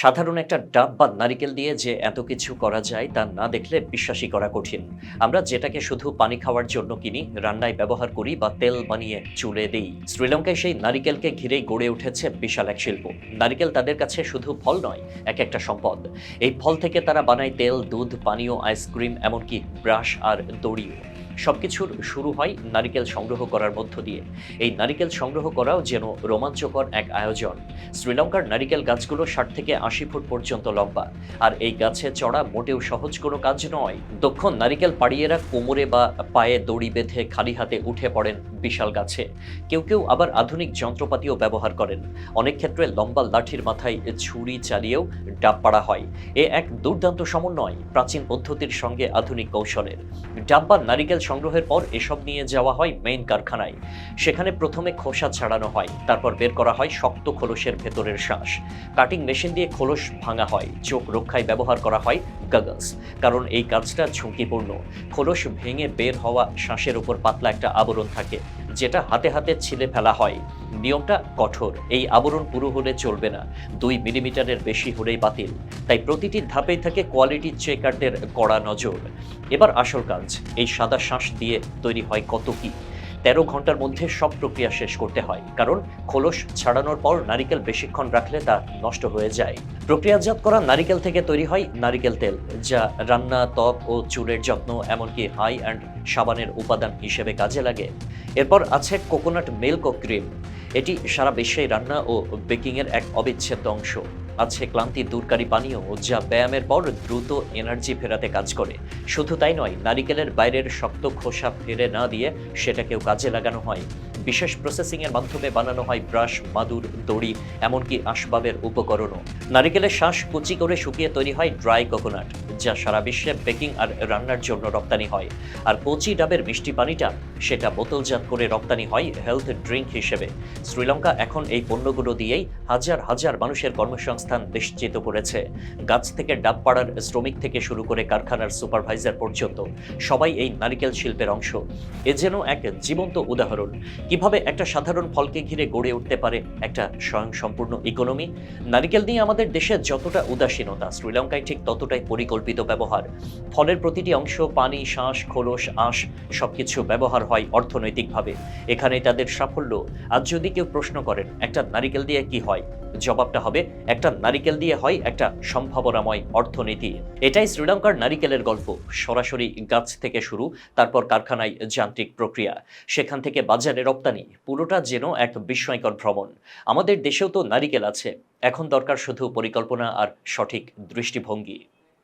সাধারণ একটা ডাব বা নারিকেল দিয়ে যে এত কিছু করা যায় তা না দেখলে বিশ্বাসই করা কঠিন। আমরা যেটাকে শুধু পানি খাওয়ার জন্য কিনি, রান্নায় ব্যবহার করি বা তেল বানিয়ে চুলে দিই। শ্রীলঙ্কায় সেই নারিকেলকে ঘিরেই গড়ে উঠেছে বিশাল এক শিল্প। নারিকেল তাদের কাছে শুধু ফল নয়, এক একটা সম্পদ। এই ফল থেকে তারা বানায় তেল, দুধ, পানীয়, আইসক্রিম, এমনকি ব্রাশ আর দড়িও। সবকিছুর শুরু হয় নারিকেল সংগ্রহ করার মধ্য দিয়ে। এই নারিকেল সংগ্রহ করাও যেন রোমাঞ্চকর এক আয়োজন। শ্রীলঙ্কার নারিকেল গাছগুলো ষাট থেকে আশি ফুট পর্যন্ত লম্বা। আর এই গাছে চড়া মোটেও সহজ কোনো কাজ নয়। দক্ষ নারিকেল পাড়িয়েরা কোমরে বা পায়ে দড়ি বেঁধে খালি হাতে উঠে পড়েন বিশাল গাছে। কেউ কেউ আবার আধুনিক যন্ত্রপাতিও ব্যবহার করেন। অনেক ক্ষেত্রে লম্বা লাঠির মাথায় ছুরি চালিয়েও ডাব পাড়া হয়। এ এক দুর্দান্ত সমন্বয় প্রাচীন পদ্ধতির সঙ্গে আধুনিক কৌশলের। ডাব বা নারিকেল সংগ্রহের পর এসব নিয়ে যাওয়া হয় মেইন কারখানায়। সেখানে প্রথমে খোসা ছাড়ানো হয়, তারপর বের করা হয় শক্ত খোলসের ভেতরের শ্বাস। কাটিং মেশিন দিয়ে খোলস ভাঙা হয়, চোখ রক্ষায় ব্যবহার করা হয় গগলস কারণ এই কাজটা ঝুঁকিপূর্ণ। খোলস ভেঙে বের হওয়া শ্বাসের উপর পাতলা একটা আবরণ থাকে। যেটা হাতে হাতে ছিলে ফেলা হয়। নিয়মটা কঠোর, এই আবরণ পুরো হলে চলবে না। দুই মিলিমিটারের বেশি হলেই বাতিল। তাই প্রতিটি ধাপেই থাকে কোয়ালিটি চেকারদের কড়া নজর। এবার আসল কাজ, এই সাদা শ্বাস দিয়ে তৈরি হয় কত কি। তেরো ঘণ্টার মধ্যে সব প্রক্রিয়া শেষ করতে হয়। কারণ খোলস ছাড়ানোর পর নারিকেল বেশিক্ষণ রাখলে তা নষ্ট হয়ে যায়। প্রক্রিয়াজাত করা নারিকেল থেকে তৈরি হয় নারিকেল তেল, যা রান্না, ত্বক ও চুলের যত্ন, এমনকি হাই অ্যান্ড সাবানের উপাদান হিসেবে কাজে লাগে। এরপর আছে কোকোনাট মিল্ক ও ক্রিম। এটি সারা বিশ্বে রান্না ও বেকিংয়ের এক অবিচ্ছেদ্য অংশ। আছে ক্লান্তি দূরকারী পানীয় যা ব্যায়ামের পর দ্রুত এনার্জি ফেরাতে কাজ করে। শুধু তাই নয়, নারিকেলের বাইরের শক্ত খোসা ফেলে না দিয়ে সেটাকেও কাজে লাগানো হয়। বিশেষ প্রসেসিংয়ের মাধ্যমে বানানো হয় ব্রাশ, মাদুর, দড়ি, এমনকি আসবাবের উপকরণও। নারিকেলের শ্বাস কুচি করে শুকিয়ে তৈরি হয় ড্রাই কোকোনাট যা সারা বিশ্বে বেকিং আর রান্নার জন্য রপ্তানি হয়। আর কচি ডাবের মিষ্টি পানিটা, সেটা বোতলজাত করে রপ্তানি হয় হেলথ ড্রিঙ্ক হিসেবে। শ্রীলঙ্কা এখন এই পণ্যগুলো দিয়েই হাজার হাজার মানুষের কর্মসংস্থান নিশ্চিত করেছে। গাছ থেকে ডাব পাড়ার শ্রমিক থেকে শুরু করে কারখানার সুপারভাইজার পর্যন্ত সবাই এই নারিকেল শিল্পের অংশ। এ যেন এক জীবন্ত উদাহরণ। কীভাবে একটা সাধারণ ফলকে ঘিরে গড়ে উঠতে পারে একটা স্বয়ংসম্পূর্ণ ইকোনমি নারিকেল নিয়ে আমাদের দেশে যতটা উদাসীনতা, শ্রীলঙ্কায় ঠিক ততটাই পরিকল্পিত ব্যবহার। ফলের প্রতিটি অংশ, পানি শ্বাস খোলস, আঁশ, সবকিছু ব্যবহার হয় অর্থনৈতিকভাবে। এখানে তাদের সাফল্য। আজ যদি কেউ প্রশ্ন করেন, একটা নারিকেল দিয়ে কি হয়? জবাবটা হবে একটা নারিকেল দিয়ে হয় একটা সম্ভাবনাময় অর্থনীতি। এটাই শ্রীলঙ্কার নারিকেলের গল্প। সরাসরি গাছ থেকে শুরু, তারপর কারখানায় যান্ত্রিক প্রক্রিয়া। সেখান থেকে বাজারে রপ্তানি, পুরোটা যেন এক বিস্ময়কর ভ্রমণ। আমাদের দেশেও তো নারিকেল আছে। এখন দরকার শুধু পরিকল্পনা আর সঠিক দৃষ্টিভঙ্গি।